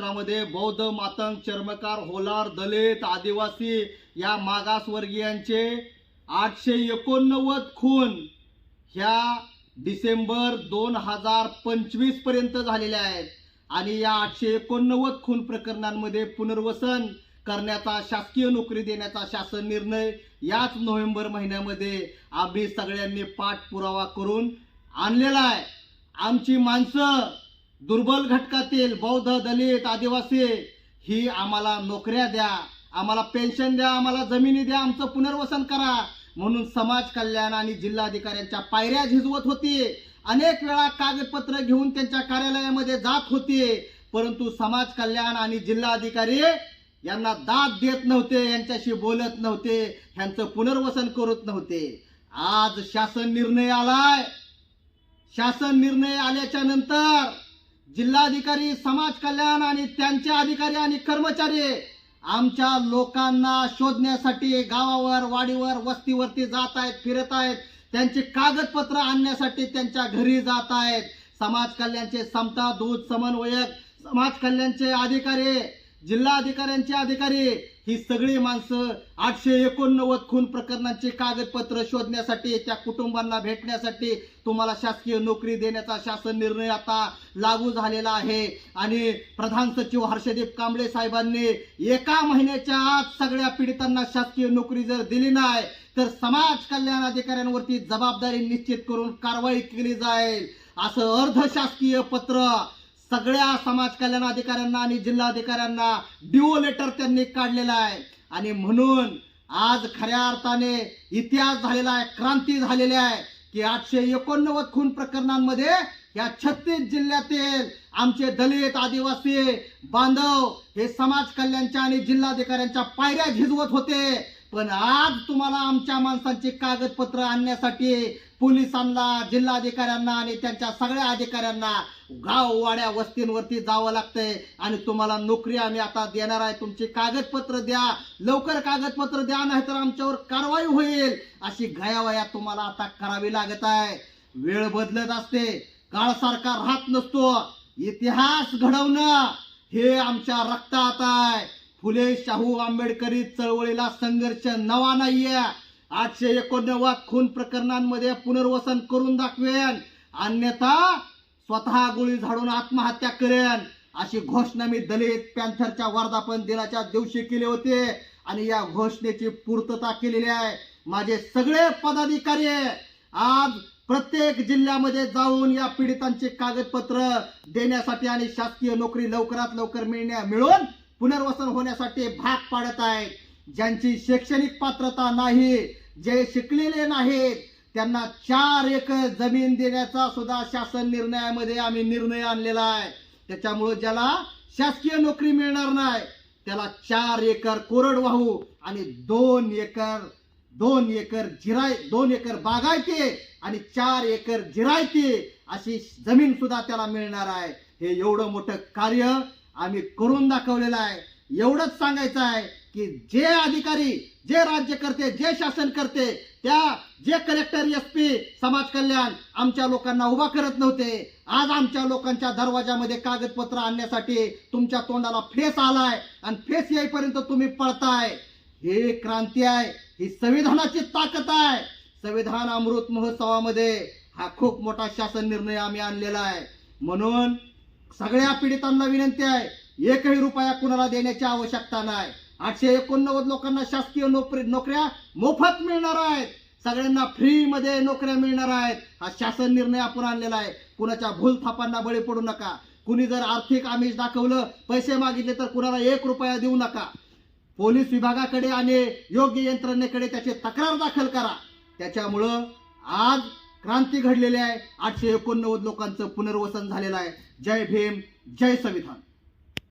महाराष्ट्रामध्ये बौद्ध मातंग चर्मकार होलार दलित आदिवासी या मागासवर्गीयांचे आठशे एकोणनव्वद खून ह्या डिसेंबर दोन हजार पंचवीसपर्यंत झालेल्या आहेत. आणि या आठशे एकोणनव्वद खून प्रकरणांमध्ये पुनर्वसन करण्याचा शासकीय नोकरी देण्याचा शासन निर्णय याच नोव्हेंबर महिन्यामध्ये आम्ही सगळ्यांनी पाठपुरावा करून आणलेला आहे. आमची माणसं दुर्बल घटकातील बौद्ध दलित आदिवासी ही आम्हाला नोकऱ्या द्या आम्हाला पेन्शन द्या आम्हाला जमिनी द्या आमचं पुनर्वसन करा. म्हणून समाज कल्याण आणि जिल्हाधिकाऱ्यांच्या पायऱ्या झिजवत होती. अनेक वेळा कागदपत्र घेऊन त्यांच्या कार्यालयामध्ये जात होती. परंतु समाज कल्याण आणि जिल्हाधिकारी यांना दाद देत नव्हते यांच्याशी बोलत नव्हते ह्यांचं पुनर्वसन करत नव्हते. आज शासन निर्णय आलाय. शासन निर्णय आल्याच्यानंतर जिल्हाधिकारी समाज कल्याण आणि त्यांचे अधिकारी आणि कर्मचारी आमच्या लोकांना शोधण्यासाठी गावावर वाडीवर वस्तीवरती जात आहेत फिरत आहेत. त्यांचे कागदपत्र आणण्यासाठी त्यांच्या घरी जात आहेत. समाज कल्याणचे समता दूध समन्वयक समाज कल्याणचे अधिकारी जिल्हा अधिकाऱ्यांचे अधिकारी ही सगळी माणसं आठशे एकोणनव्वद खून प्रकरणांचे कागदपत्र शोधण्यासाठी त्या कुटुंबांना भेटण्यासाठी तुम्हाला शासकीय नोकरी देण्याचा शासन निर्णय आता लागू झालेला आहे. आणि प्रधान सचिव हर्षदीप कांबळे साहेबांनी एका महिन्याच्या आत सगळ्या पीडितांना शासकीय नोकरी जर दिली नाही तर समाज कल्याण अधिकाऱ्यांवरती जबाबदारी निश्चित करून कारवाई केली जाईल. असं अर्धशासकीय पत्र सगळ्या समाज कल्याण अधिकाऱ्यांना आणि जिल्हाधिकाऱ्यांना डिओ लेटर त्यांनी काढलेला आहे. आणि म्हणून आज खऱ्या अर्थाने इतिहास झालेला आहे क्रांती झालेली आहे की आठशे एकोणनव्वद खून प्रकरणांमध्ये या छत्तीस जिल्ह्यातील आमचे दलित आदिवासी बांधव हे समाज कल्याणच्या आणि जिल्हाधिकाऱ्यांच्या पायऱ्या झिजवत होते. पण आज तुम्हाला आमच्या माणसांची कागदपत्र आणण्यासाठी पोलिसांना जिल्हाधिकाऱ्यांना आणि त्यांच्या सगळ्या अधिकाऱ्यांना गाव वाड्या वस्तींवरती जावं लागतंय. आणि तुम्हाला नोकरी आम्ही आता देणार आहे. तुमची कागदपत्र द्या. लवकर कागदपत्र द्या नाहीतर आमच्यावर कारवाई होईल. अशी गयावया तुम्हाला आता करावी लागत आहे. वेळ बदलत असते. काळ सारखा राहत नसतो. इतिहास घडवणं हे आमच्या रक्तात आहे. फुले शाहू आंबेडकरी चळवळीला संघर्ष नवा नाहीये. आठशे एकोणनव्वद खून प्रकरणांमध्ये पुनर्वसन करून दाखवेन. अन्यथा स्वतः गोळी झाडून आत्महत्या करेन. अशी घोषणा मी दलित पॅन्थरच्या वर्धापन दिनाच्या दिवशी केली होते आणि या घोषणेची पूर्तता केलेली आहे. माझे सगळे पदाधिकारी आज प्रत्येक जिल्ह्यामध्ये जाऊन या पीडितांचे कागदपत्र देण्यासाठी आणि शासकीय नोकरी लवकरात लवकर मिळण्या मिळून पुनर्वसन होण्यासाठी भाग पाडत आहेत. ज्यांची शैक्षणिक पात्रता नाही जे शिकलेले नाहीत त्यांना चार एकर जमीन देण्याचा सुद्धा शासन निर्णयामध्ये आम्ही निर्णय आणलेला आहे. त्याच्यामुळं ज्याला शासकीय नोकरी मिळणार नाही त्याला चार एकर कोरडवाहू आणि दोन एकर दोन एकर जिराय दोन एकर बागायती आणि चार एकर जिरायती अशी जमीन सुद्धा त्याला मिळणार आहे. हे एवढं मोठं कार्य आम्ही करून दाखवलेलं आहे. एवढंच सांगायचं आहे की जे अधिकारी जे राज्य करते जे शासन करते त्या जे कलेक्टर एस पी समाज कल्याण आमच्या लोकांना उभा करत नव्हते. आज आमच्या लोकांच्या दरवाजामध्ये कागदपत्र आणण्यासाठी तुमच्या तोंडाला फेस आलाय आणि फेस येईपर्यंत तुम्ही पळताय. हे क्रांती आहे. ही संविधानाची ताकद आहे. संविधान अमृत महोत्सवामध्ये हा खूप मोठा शासन निर्णय आम्ही आणलेला आहे. म्हणून सगळ्या पीडितांना विनंती आहे एकही रुपया कुणाला देण्याची आवश्यकता नाही. आठशे एकोणनव्वद लोकांना शासकीय नोकरी नोकऱ्या मोफत मिळणार आहेत. सगळ्यांना फ्री मध्ये नोकऱ्या मिळणार आहेत. हा शासन निर्णय आपण आणलेला आहे. कुणाच्या भूल थापांना बळी पडू नका. कुणी जर आर्थिक आमिष दाखवलं पैसे मागितले तर कुणाला एक रुपया देऊ नका. पोलीस विभागाकडे आणि योग्य यंत्रणेकडे त्याची तक्रार दाखल करा. त्याच्यामुळं आज क्रांती घडलेली आहे. आठशे एकोणनव्वद लोकांचं पुनर्वसन झालेलं आहे. जय भीम जय संविधान।